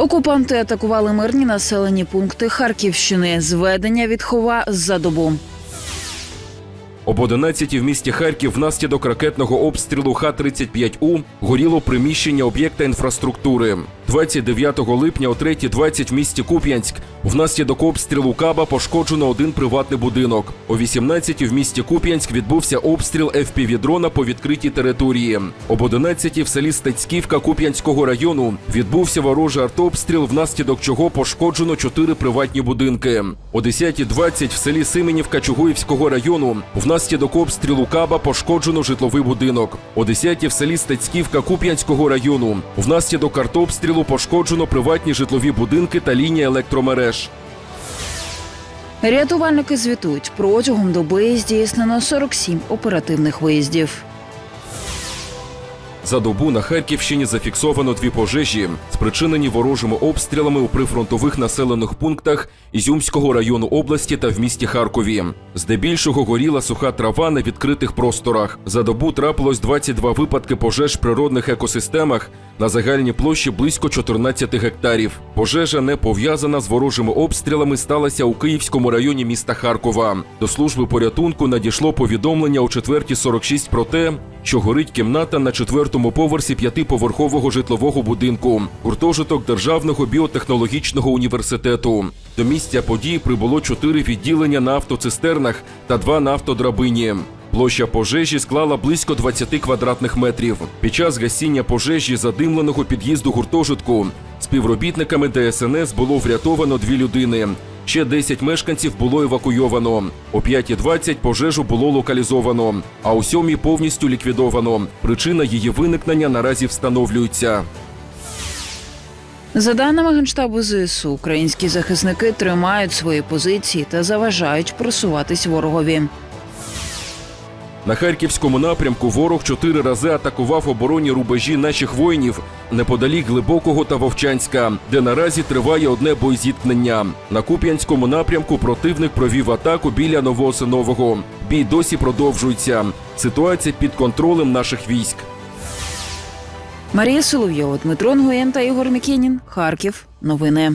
Окупанти атакували мирні населені пункти Харківщини. Зведення від хова за добу. Об 11 в місті Харків внаслідок ракетного обстрілу Х-35У горіло приміщення об'єкта інфраструктури. 29 липня о 3.20 в місті Куп'янськ внаслідок обстрілу Каба пошкоджено один приватний будинок. О 18 в місті Куп'янськ відбувся обстріл FPV-дрона по відкритій території. Об 11 в селі Стецьківка Куп'янського району відбувся ворожий артобстріл, внаслідок чого пошкоджено чотири приватні будинки. О 10.20 в селі Сименівка Чугуївського району внаслідок обстрілу Каба пошкоджено житловий будинок. О 10 в селі Стецьківка Куп'янського району внаслідок артобстрілу пошкоджено приватні житлові будинки та лінії електромереж. Рятувальники звітують протягом доби здійснено 47 оперативних виїздів. За добу на Харківщині зафіксовано дві пожежі, спричинені ворожими обстрілами у прифронтових населених пунктах Ізюмського району області та в місті Харкові. Здебільшого горіла суха трава на відкритих просторах. За добу трапилось 22 випадки пожеж в природних екосистемах на загальній площі близько 14 гектарів. Пожежа не пов'язана з ворожими обстрілами сталася у Київському районі міста Харкова. До служби порятунку надійшло повідомлення о 4.46 про те, що горить кімната на четвертому поверсі п'ятиповерхового житлового будинку, гуртожиток Державного біотехнологічного університету. До місця події прибуло чотири відділення на автоцистернах та два на автодрабині. Площа пожежі склала близько 20 квадратних метрів. Під час гасіння пожежі задимленого під'їзду гуртожитку співробітниками ДСНС було врятовано дві людини. Ще 10 мешканців було евакуйовано. О 5.20 пожежу було локалізовано, а о 7 повністю ліквідовано. Причина її виникнення наразі встановлюється. За даними генштабу ЗСУ, українські захисники тримають свої позиції та заважають просуватись ворогові. На харківському напрямку ворог чотири рази атакував оборонні рубежі наших воїнів неподалік Глибокого та Вовчанська, де наразі триває одне боєзіткнення. На Куп'янському напрямку противник провів атаку біля Новоосинового. Бій досі продовжується. Ситуація під контролем наших військ. Марія Соловйова, Дмитро Нгоєн та Ігор Мікінін. Харків. Новини.